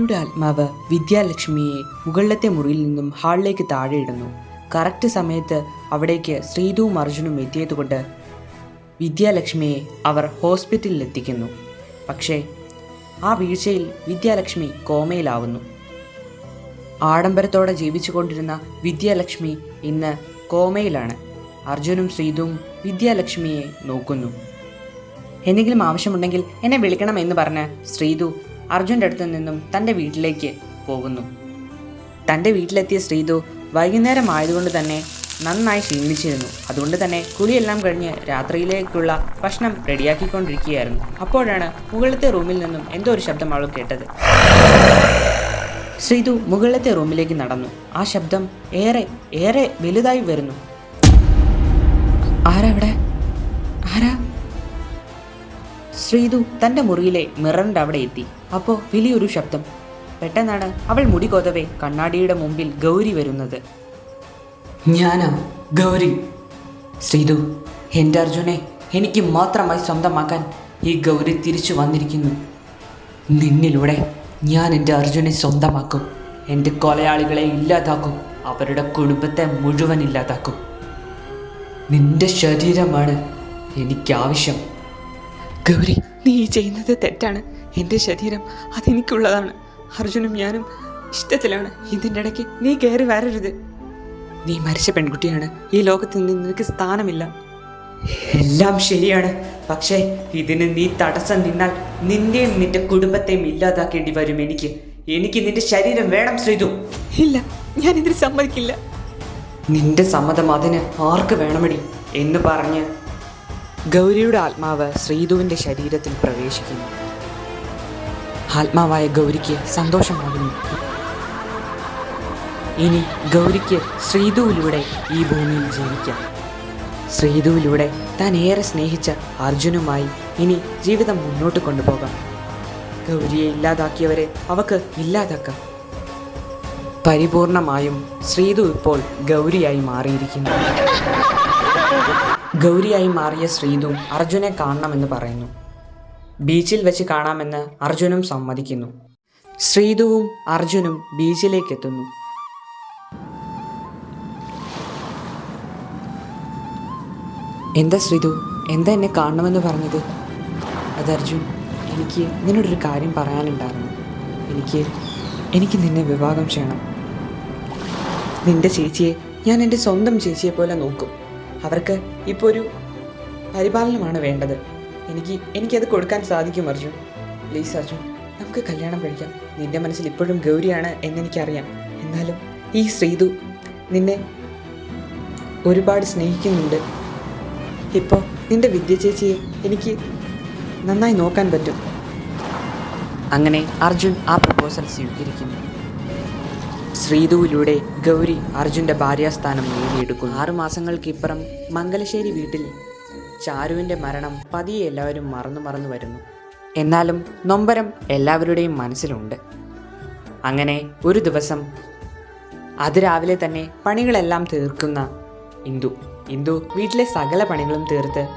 അവർ വിദ്യാലക്ഷ്മിയെ മുകളിലത്തെ മുറിയിൽ നിന്നും ഹാളിലേക്ക് താഴെ ഇടുന്നു. കറക്റ്റ് സമയത്ത് അവിടേക്ക് ശ്രീതുവും അർജുനും എത്തിയതുകൊണ്ട് വിദ്യാലക്ഷ്മിയെ അവർ ഹോസ്പിറ്റലിൽ എത്തിക്കുന്നു പക്ഷേ ആ വീഴ്ചയിൽ വിദ്യാലക്ഷ്മി കോമയിലാവുന്നു. ആഡംബരത്തോടെ ജീവിച്ചുകൊണ്ടിരുന്ന വിദ്യാലക്ഷ്മി ഇന്ന് കോമയിലാണ്. അർജുനും ശ്രീതുവും വിദ്യാലക്ഷ്മിയെ നോക്കുന്നു. എന്തെങ്കിലും ആവശ്യമുണ്ടെങ്കിൽ എന്നെ വിളിക്കണം എന്ന് പറഞ്ഞ് ശ്രീതു അർജുന്റെ അടുത്ത് നിന്നും തന്റെ വീട്ടിലേക്ക് പോകുന്നു. തന്റെ വീട്ടിലെത്തിയ ശ്രീതു വൈകുന്നേരം ആയതുകൊണ്ട് തന്നെ നന്നായി ക്ഷീണിച്ചിരുന്നു. അതുകൊണ്ട് തന്നെ കുളിയെല്ലാം കഴിഞ്ഞ് രാത്രിയിലേക്കുള്ള ഭക്ഷണം റെഡിയാക്കിക്കൊണ്ടിരിക്കുകയായിരുന്നു. അപ്പോഴാണ് മുകളിലത്തെ റൂമിൽ നിന്നും എന്തോ ഒരു ശബ്ദം അവൾ കേട്ടത്. ശ്രീതു മുകളിലത്തെ റൂമിലേക്ക് നടന്നു. ആ ശബ്ദം ഏറെ ഏറെ വലുതായി വരുന്നു. ആരാ ഇവിടെ? ആരാ? ശ്രീതു തന്റെ മുറിയിലെ മിററിന്റെ അവിടെ എത്തി. അപ്പോൾ വലിയൊരു ശബ്ദം. പെട്ടെന്നാണ് അവൾ മുടി കൊതവേ കണ്ണാടിയുടെ മുമ്പിൽ ഗൗരി വരുന്നത്. ഞാനാ? ഗൗരി? ശ്രീതു എന്റെ അർജുനെ എനിക്ക് മാത്രമായി സ്വന്തമാക്കാൻ ഈ ഗൗരി തിരിച്ചു വന്നിരിക്കുന്നു. നിന്നിലൂടെ ഞാൻ എന്റെ അർജുനെ സ്വന്തമാക്കും. എന്റെ കൊലയാളികളെ ഇല്ലാതാക്കും. അവരുടെ കുടുംബത്തെ മുഴുവൻ ഇല്ലാതാക്കും. നിന്റെ ശരീരമാണ് എനിക്കാവശ്യം. ഗൗരി നീ ഈ ചെയ്യുന്നത് തെറ്റാണ്. എന്റെ ശരീരം അതെനിക്കുള്ളതാണ്. അർജുനും ഞാനും ഇഷ്ടത്തിലാണ്. ഇതിന്റെ ഇടയ്ക്ക് നീ കയറി വരരുത്. നീ മരിച്ച പെൺകുട്ടിയാണ്. ഈ ലോകത്ത് നിന്ന് നിനക്ക് സ്ഥാനമില്ല. എല്ലാം ശരിയാണ്. പക്ഷേ ഇതിന് നീ തടസ്സം നിന്നാൽ നിന്നെയും നിന്റെ കുടുംബത്തെയും ഇല്ലാതാക്കേണ്ടി വരും എനിക്ക്. എനിക്ക് നിന്റെ ശരീരം വേണം ശ്രീതു. ഇല്ല ഞാൻ ഇതിന് സമ്മതിക്കില്ല. നിന്റെ സമ്മതം അതിന് ആർക്ക് വേണമടി? എന്ന് പറഞ്ഞ് ഗൗരിയുടെ ആത്മാവ് ശ്രീതുവിന്റെ ശരീരത്തിൽ പ്രവേശിക്കുന്നു. ആത്മാവായ ഗൗരിക്ക് സന്തോഷമാകുന്നു ഇനി ഗൗരിക്ക് ശ്രീതുവിലൂടെ ഈ ഭൂമിയിൽ ജീവിക്കാം. ശ്രീതുവിലൂടെ താൻ ഏറെ സ്നേഹിച്ച അർജുനുമായി ഇനി ജീവിതം മുന്നോട്ട് കൊണ്ടുപോകാം. ഗൗരിയെ ഇല്ലാതാക്കിയവരെ അവക്ക് ഇല്ലാതാക്കാം. പരിപൂർണമായും ശ്രീതു ഇപ്പോൾ ഗൗരിയായി മാറിയിരിക്കുന്നു. ഗൗരിയായി മാറിയ ശ്രീതു അർജുനെ കാണണമെന്ന് പറയുന്നു. ബീച്ചിൽ വെച്ച് കാണാമെന്ന് അർജുനും സമ്മതിക്കുന്നു. ശ്രീതുവും അർജുനും ബീച്ചിലേക്ക് എത്തുന്നു എന്താ ശ്രീതു? എന്താ എന്നെ കാണണമെന്ന് പറഞ്ഞത്? അത് അർജുൻ എനിക്ക് നിന്നോടൊരു കാര്യം പറയാനുണ്ടായിരുന്നു. എനിക്ക് എനിക്ക് നിന്നെ വിവാഹം ചെയ്യണം. നിന്റെ ചേച്ചിയെ ഞാൻ എന്റെ സ്വന്തം ചേച്ചിയെ പോലെ നോക്കും. അവർക്ക് ഇപ്പോൾ ഒരു പരിപാലനമാണ് വേണ്ടത്. എനിക്ക് എനിക്കത് കൊടുക്കാൻ സാധിക്കും അർജുൻ. പ്ലീസ് അർജുൻ നമുക്ക് കല്യാണം കഴിക്കാം. നിന്റെ മനസ്സിൽ ഇപ്പോഴും ഗൗരിയാണ് എന്നെനിക്കറിയാം. എന്നാലും ഈ ശ്രീതു നിന്നെ ഒരുപാട് സ്നേഹിക്കുന്നുണ്ട്. ഇപ്പോൾ നിന്റെ വിദ്യ ചേച്ചിയെ എനിക്ക് നന്നായി നോക്കാൻ പറ്റും. അങ്ങനെ അർജുൻ ആ പ്രപ്പോസൽ സ്വീകരിക്കുന്നു. ശ്രീതുവിലൂടെ ഗൗരി അർജുന്റെ ഭാര്യാസ്ഥാനം നേടിയെടുക്കുന്നു. ആറു മാസങ്ങൾക്കിപ്പുറം മംഗലശ്ശേരി വീട്ടിൽ ചാരുവിന്റെ മരണം പതിയെ എല്ലാവരും മറന്നു മറന്നു വരുന്നു. എന്നാലും നൊമ്പരം എല്ലാവരുടെയും മനസ്സിലുണ്ട്. അങ്ങനെ ഒരു ദിവസം അതിരാവിലെ തന്നെ പണികളെല്ലാം തീർക്കുന്ന ഇന്ദു. ഇന്ദു വീട്ടിലെ സകല പണികളും തീർത്ത്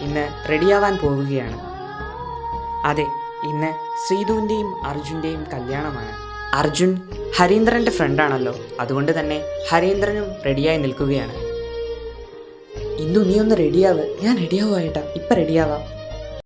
ഇന്ന് റെഡിയാവാൻ പോവുകയാണ്. അതെ ഇന്ന് ശ്രീധുവിന്റെയും അർജുന്റെയും കല്യാണമാണ്. അർജുൻ ഹരീന്ദ്രന്റെ ഫ്രണ്ടാണല്ലോ അതുകൊണ്ട് തന്നെ ഹരീന്ദ്രനും റെഡിയായി നിൽക്കുകയാണ്. ഇന്ദു നീ ഒന്ന് റെഡിയാവ് ഞാൻ റെഡിയാവുമായിട്ടാ ഇപ്പം റെഡിയാവാം